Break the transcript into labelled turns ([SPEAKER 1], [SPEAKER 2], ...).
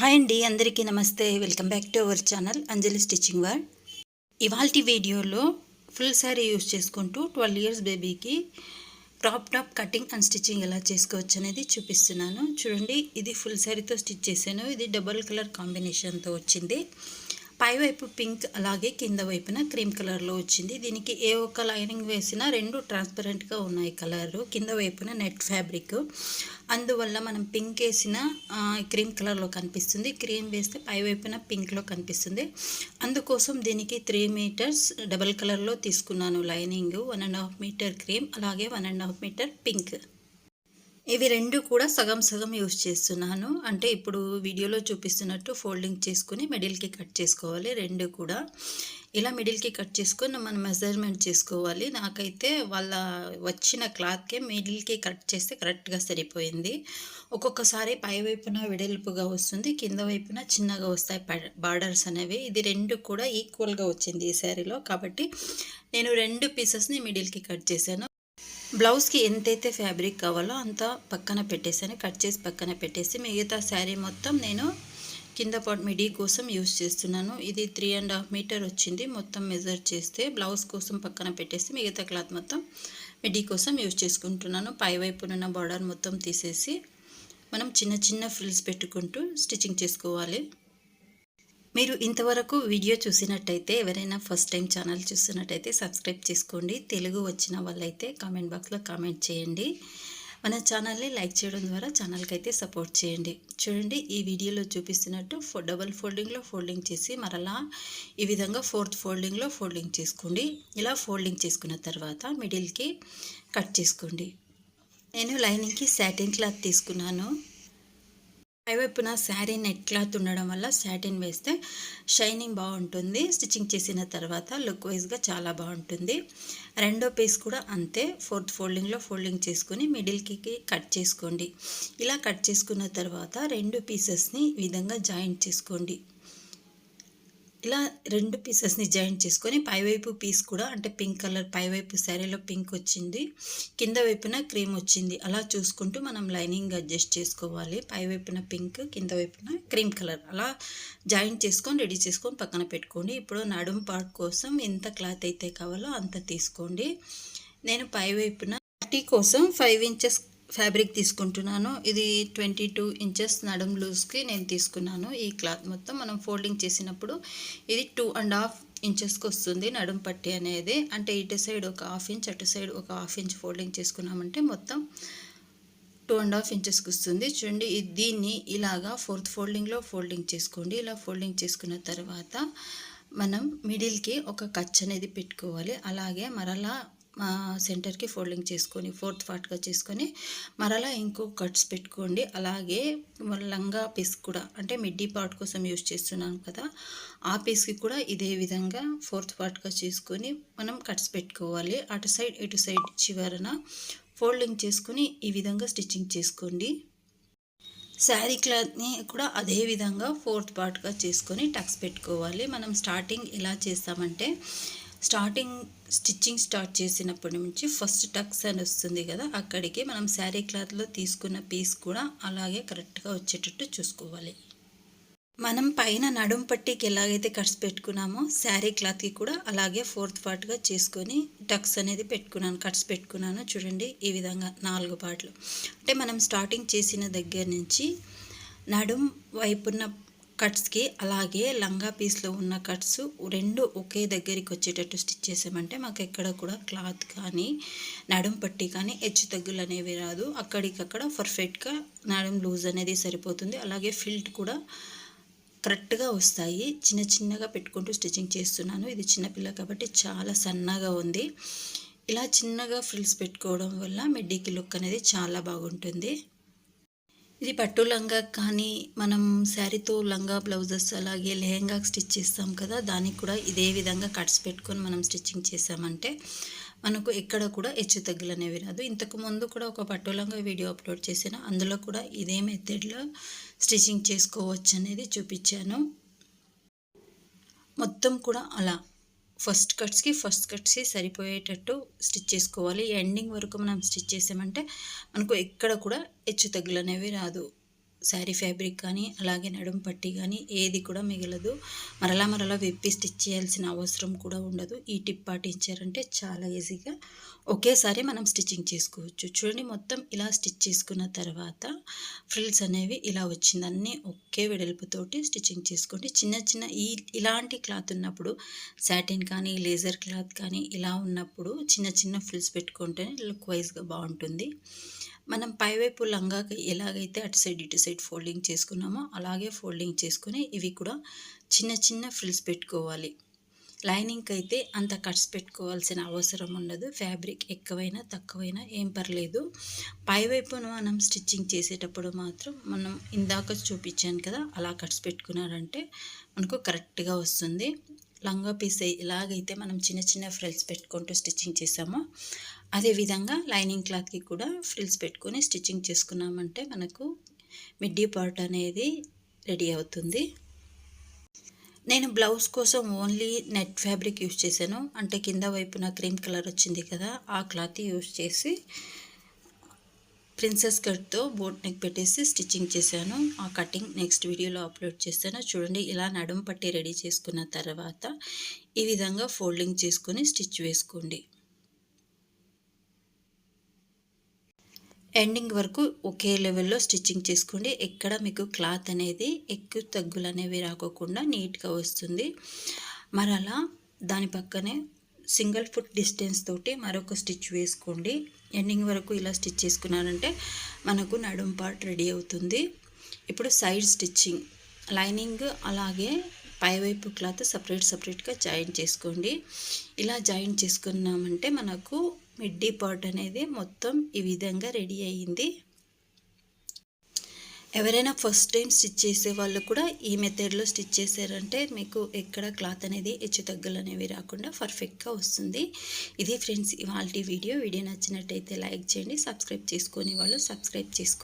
[SPEAKER 1] Hi అండి అందరికీ నమస్తే. Welcome back to our channel Anjali stitching world ఇవాల్టి వీడియోలో ఫుల్ శారీ యూస్ చేసుకుంటూ ట్వెల్వ్ ఇయర్స్ బేబీకి crop top cutting and stitching ఎలా చేసుకోవచ్చు అనేది చూపిస్తున్నాను. చూడండి ఇది ఫుల్ శారీతో స్టిచ్ చేశాను. ఇది డబల్ కలర్ కాంబినేషన్తో వచ్చింది. పైవైపు పింక్ అలాగే కింద వైపున క్రీమ్ కలర్లో వచ్చింది. దీనికి ఏ ఒక్క లైనింగ్ వేసినా రెండు ట్రాన్స్పరెంట్గా ఉన్నాయి కలరు. కింద వైపున నెట్ ఫ్యాబ్రిక్. అందువల్ల మనం పింక్ వేసిన క్రీమ్ కలర్లో కనిపిస్తుంది. క్రీమ్ వేస్తే పై వైపున పింక్లో కనిపిస్తుంది. అందుకోసం దీనికి త్రీ మీటర్స్ డబల్ కలర్లో తీసుకున్నాను lining. One and half metre cream అలాగే one and half metre pink. ఇవి రెండు కూడా సగం సగం యూస్ చేస్తున్నాను. అంటే ఇప్పుడు వీడియోలో చూపిస్తున్నట్టు ఫోల్డింగ్ చేసుకుని మిడిల్కి కట్ చేసుకోవాలి. రెండు కూడా. ఇలా మిడిల్కి కట్ చేసుకొని మనం మెజర్మెంట్ చేసుకోవాలి. నాకైతే వాళ్ళ వచ్చిన క్లాత్కే మిడిల్కి కట్ చేస్తే కరెక్ట్గా సరిపోయింది. ఒక్కొక్కసారి పై వైపున వెడల్పుగా వస్తుంది. కింద వైపున చిన్నగా వస్తాయి బార్డర్స్ అనేవి. ఇది రెండు కూడా ఈక్వల్గా వచ్చింది ఈ శారీలో. కాబట్టి నేను రెండు పీసెస్ని మిడిల్కి కట్ చేశాను. బ్లౌజ్కి ఎంతైతే ఫ్యాబ్రిక్ కావాలో అంత పక్కన పెట్టేసాను కట్ చేసి పక్కన పెట్టేసి మిగతా శారీ మొత్తం నేను కింద పాటు మిడీ కోసం యూజ్ చేస్తున్నాను. ఇది త్రీ అండ్ హాఫ్ మీటర్ వచ్చింది. మొత్తం మెజర్ చేస్తే బ్లౌజ్ కోసం పక్కన పెట్టేసి మిగతా క్లాత్ మొత్తం మిడీ కోసం యూజ్ చేసుకుంటున్నాను. పై వైపునున్న బార్డర్ మొత్తం తీసేసి మనం చిన్న చిన్న ఫ్రిల్స్ పెట్టుకుంటూ స్టిచ్చింగ్ చేసుకోవాలి. మీరు ఇంతవరకు వీడియో చూసినట్టయితే ఎవరైనా ఫస్ట్ టైం ఛానల్ చూస్తున్నట్టయితే సబ్స్క్రైబ్ చేసుకోండి. తెలుగు వచ్చిన వాళ్ళైతే కామెంట్ బాక్స్లో కామెంట్ చేయండి. మన ఛానల్ని లైక్ చేయడం ద్వారా ఛానల్కి అయితే సపోర్ట్ చేయండి. చూడండి ఈ వీడియోలో చూపిస్తున్నట్టు ఫో డబల్ ఫోల్డింగ్లో ఫోల్డింగ్ చేసి మరలా ఈ విధంగా ఫోర్త్ ఫోల్డింగ్లో ఫోల్డింగ్ చేసుకోండి. ఇలా ఫోల్డింగ్ చేసుకున్న తర్వాత మిడిల్కి కట్ చేసుకోండి. నేను లైనింగ్కి శాటిన్ క్లాత్ తీసుకున్నాను. పైవైపున శారీ నెట్ క్లాత్ ఉండడం వల్ల శాటిన్ వేస్తే షైనింగ్ బాగుంటుంది. స్టిచ్చింగ్ చేసిన తర్వాత లుక్ వైజ్గా చాలా బాగుంటుంది. రెండో పీస్ కూడా అంతే. ఫోర్త్ ఫోల్డింగ్లో ఫోల్డింగ్ చేసుకొని మిడిల్కి కట్ చేసుకోండి. ఇలా కట్ చేసుకున్న తర్వాత రెండు పీసెస్ని ఈ విధంగా జాయింట్ చేసుకోండి. ఇలా రెండు పీసెస్ని జాయింట్ చేసుకొని పైవైపు పీస్ కూడా అంటే పింక్ కలర్ పైవైపు శారీలో పింక్ వచ్చింది కింద వైపున క్రీమ్ వచ్చింది. అలా చూసుకుంటూ మనం లైనింగ్ అడ్జస్ట్ చేసుకోవాలి. పైవైపున పింక్ కింద వైపున క్రీమ్ కలర్ అలా జాయింట్ చేసుకొని రెడీ చేసుకొని పక్కన పెట్టుకోండి. ఇప్పుడు నడుము పార్ట్ కోసం ఎంత క్లాత్ అయితే కావాలో అంత తీసుకోండి. నేను పైవైపున టీ కోసం ఫైవ్ ఇంచెస్ ఫ్యాబ్రిక్ తీసుకుంటున్నాను. ఇది ట్వంటీ టూ ఇంచెస్ నడుం లూజ్కి నేను తీసుకున్నాను. ఈ క్లాత్ మొత్తం మనం ఫోల్డింగ్ చేసినప్పుడు ఇది టూ అండ్ హాఫ్ ఇంచెస్కి వస్తుంది నడుం పట్టి అనేది. అంటే ఇటు సైడ్ ఒక హాఫ్ ఇంచ్ అటు సైడ్ ఒక హాఫ్ ఇంచ్ ఫోల్డింగ్ చేసుకున్నామంటే మొత్తం టూ అండ్ హాఫ్ ఇంచెస్కి వస్తుంది. చూడండి దీన్ని ఇలాగా ఫోర్త్ ఫోల్డింగ్లో ఫోల్డింగ్ చేసుకోండి. ఇలా ఫోల్డింగ్ చేసుకున్న తర్వాత మనం మిడిల్కి ఒక కచ్ అనేది పెట్టుకోవాలి. అలాగే మరలా సెంటర్కి ఫోల్డింగ్ చేసుకొని ఫోర్త్ పార్ట్గా చేసుకొని మరలా ఇంకో కట్స్ పెట్టుకోండి. అలాగే లంగా పీస్ కూడా అంటే మిడ్డీ పార్ట్ కోసం యూజ్ చేస్తున్నాను కదా ఆ పీస్కి కూడా ఇదే విధంగా ఫోర్త్ పార్ట్గా చేసుకొని మనం కట్స్ పెట్టుకోవాలి. అటు సైడ్ ఇటు సైడ్ చివరన ఫోల్డింగ్ చేసుకొని ఈ విధంగా స్టిచ్చింగ్ చేసుకోండి. శారీ క్లాత్ని కూడా అదే విధంగా ఫోర్త్ పార్ట్గా చేసుకొని టక్స్ పెట్టుకోవాలి. మనం స్టార్టింగ్ ఎలా చేస్తామంటే స్టార్టింగ్ స్టిచ్చింగ్ స్టార్ట్ చేసినప్పటి నుంచి ఫస్ట్ టక్స్ అని వస్తుంది కదా అక్కడికి మనం శారీ క్లాత్లో తీసుకున్న పీస్ కూడా అలాగే కరెక్ట్గా వచ్చేటట్టు చూసుకోవాలి. మనం పైన నడుం పట్టికి ఎలాగైతే కట్స్ పెట్టుకున్నామో శారీ క్లాత్కి కూడా అలాగే ఫోర్త్ పార్ట్గా చేసుకొని టక్స్ అనేది పెట్టుకున్నాను కట్స్ పెట్టుకున్నాను. చూడండి ఈ విధంగా నాలుగు పార్ట్లు. అంటే మనం స్టార్టింగ్ చేసిన దగ్గర నుంచి నడుం వైపున్న కట్స్కి అలాగే లంగా పీస్లో ఉన్న కట్స్ రెండు ఒకే దగ్గరికి వచ్చేటట్టు స్టిచ్ చేసామంటే మాకు ఎక్కడ కూడా క్లాత్ కానీ నడుం పట్టి కానీ హెచ్చు తగ్గులు అనేవి రాదు. అక్కడికక్కడ పర్ఫెక్ట్గా నడుం లూజ్ అనేది సరిపోతుంది. అలాగే ఫిల్ట్ కూడా కరెక్ట్గా వస్తాయి. చిన్న చిన్నగా పెట్టుకుంటూ స్టిచ్చింగ్ చేస్తున్నాను. ఇది చిన్నపిల్ల కాబట్టి చాలా సన్నగా ఉంది. ఇలా చిన్నగా ఫ్రిల్స్ పెట్టుకోవడం వల్ల మిడ్డీకి లుక్ అనేది చాలా బాగుంటుంది. ఇది పట్టు లంగా కానీ మనం శారీతో లంగా బ్లౌజెస్ అలాగే లెహంగా స్టిచ్ చేస్తాం కదా దానికి కూడా ఇదే విధంగా కట్స్ పెట్టుకొని మనం స్టిచ్చింగ్ చేసామంటే మనకు ఎక్కడ కూడా హెచ్చు తగ్గులు అనేవి రాదు. ఇంతకు ముందు కూడా ఒక పట్టు లంగా వీడియో అప్లోడ్ చేసిన అందులో కూడా ఇదే మెథడ్లో స్టిచ్చింగ్ చేసుకోవచ్చు అనేది చూపించాను. మొత్తం కూడా అలా. ఫస్ట్ కట్స్కి ఫస్ట్ కట్స్కి సరిపోయేటట్టు స్టిచ్ చేసుకోవాలి. ఎండింగ్ వరకు మనం స్టిచ్ చేసామంటే మనకు ఎక్కడ కూడా హెచ్చు తగ్గులు అనేవి రాదు. శారీ ఫ్యాబ్రిక్ కానీ అలాగే నడుం పట్టి కానీ ఏది కూడా మిగలదు. మరలా మరలా విప్పి స్టిచ్ చేయాల్సిన అవసరం కూడా ఉండదు. ఈ టిప్ పాటించారంటే చాలా ఈజీగా ఒకేసారి మనం స్టిచ్చింగ్ చేసుకోవచ్చు. చూడండి మొత్తం ఇలా స్టిచ్ చేసుకున్న తర్వాత ఫ్రిల్స్ అనేవి ఇలా వచ్చింది. అన్నీ ఒకే వెడల్పుతోటి స్టిచ్చింగ్ చేసుకోండి. చిన్న చిన్న ఈ ఇలాంటి క్లాత్ ఉన్నప్పుడు సాటిన్ కానీ లేజర్ క్లాత్ కానీ ఇలా ఉన్నప్పుడు చిన్న చిన్న ఫ్రిల్స్ పెట్టుకుంటేనే లుక్ వైజ్గా బాగుంటుంది. మనం పైవైపు లంగాకి ఎలాగైతే అటు సైడ్ ఇటు సైడ్ ఫోల్డింగ్ చేసుకున్నామో అలాగే ఫోల్డింగ్ చేసుకుని ఇవి కూడా చిన్న చిన్న ఫ్రిల్స్ పెట్టుకోవాలి. లైనింగ్కి అయితే అంత కట్స్ పెట్టుకోవాల్సిన అవసరం ఉండదు. ఫ్యాబ్రిక్ ఎక్కువైనా తక్కువైనా ఏం పర్లేదు. పైవైపున మనం స్టిచ్చింగ్ చేసేటప్పుడు మాత్రం మనం ఇందాక చూపించాను కదా అలా కట్స్ పెట్టుకున్నారంటే మనకు కరెక్ట్గా వస్తుంది. లంగా పీస్ ఇలాగైతే మనం చిన్న చిన్న ఫ్రిల్స్ పెట్టుకుంటూ స్టిచ్చింగ్ చేసామో. అదేవిధంగా లైనింగ్ క్లాత్కి కూడా ఫ్రిల్స్ పెట్టుకొని స్టిచ్చింగ్ చేసుకున్నామంటే మనకు మిడ్డీ పార్ట్ అనేది రెడీ అవుతుంది. నేను బ్లౌజ్ కోసం ఓన్లీ నెట్ ఫ్యాబ్రిక్ యూస్ చేశాను. అంటే కింద వైపున క్రీమ్ కలర్ వచ్చింది కదా ఆ క్లాత్ యూస్ చేసి ప్రిన్సెస్ కట్తో బోట్ నెక్ పెట్టేసి స్టిచ్చింగ్ చేశాను. ఆ కటింగ్ నెక్స్ట్ వీడియోలో అప్లోడ్ చేస్తాను. చూడండి ఇలా నడుము పట్టి రెడీ చేసుకున్న తర్వాత ఈ విధంగా ఫోల్డింగ్ చేసుకొని స్టిచ్ వేసుకోండి. ఎండింగ్ వరకు ఒకే లెవెల్లో స్టిచ్చింగ్ చేసుకోండి. ఎక్కడ మీకు క్లాత్ అనేది ఎక్కువ తగ్గులు అనేవి రాకోకుండా నీట్గా వస్తుంది. మరి అలా దాని పక్కనే సింగిల్ ఫుట్ డిస్టెన్స్ తోటి మరొక స్టిచ్ వేసుకోండి. ఎండింగ్ వరకు ఇలా స్టిచ్ చేసుకున్నారంటే మనకు నడుం పార్ట్ రెడీ అవుతుంది. ఇప్పుడు సైడ్ స్టిచ్చింగ్. లైనింగ్ అలాగే పైవైపు క్లాత్ సపరేట్ సపరేట్గా జాయిన్ చేసుకోండి. ఇలా జాయిన్ చేసుకున్నామంటే మనకు మిడ్డీ పార్ట్ అనేది మొత్తం ఈ విధంగా రెడీ అయ్యింది. ఎవరైనా ఫస్ట్ టైం స్టిచ్ చేసే వాళ్ళు కూడా ఈ మెథడ్లో స్టిచ్ చేశారంటే మీకు ఎక్కడ క్లాత్ అనేది హెచ్చు తగ్గులు అనేవి రాకుండా పర్ఫెక్ట్గా వస్తుంది. ఇది ఫ్రెండ్స్ ఇవాళ వీడియో. వీడియో నచ్చినట్టయితే లైక్ చేయండి సబ్స్క్రైబ్ చేసుకొని వాళ్ళు సబ్స్క్రైబ్ చేసుకోండి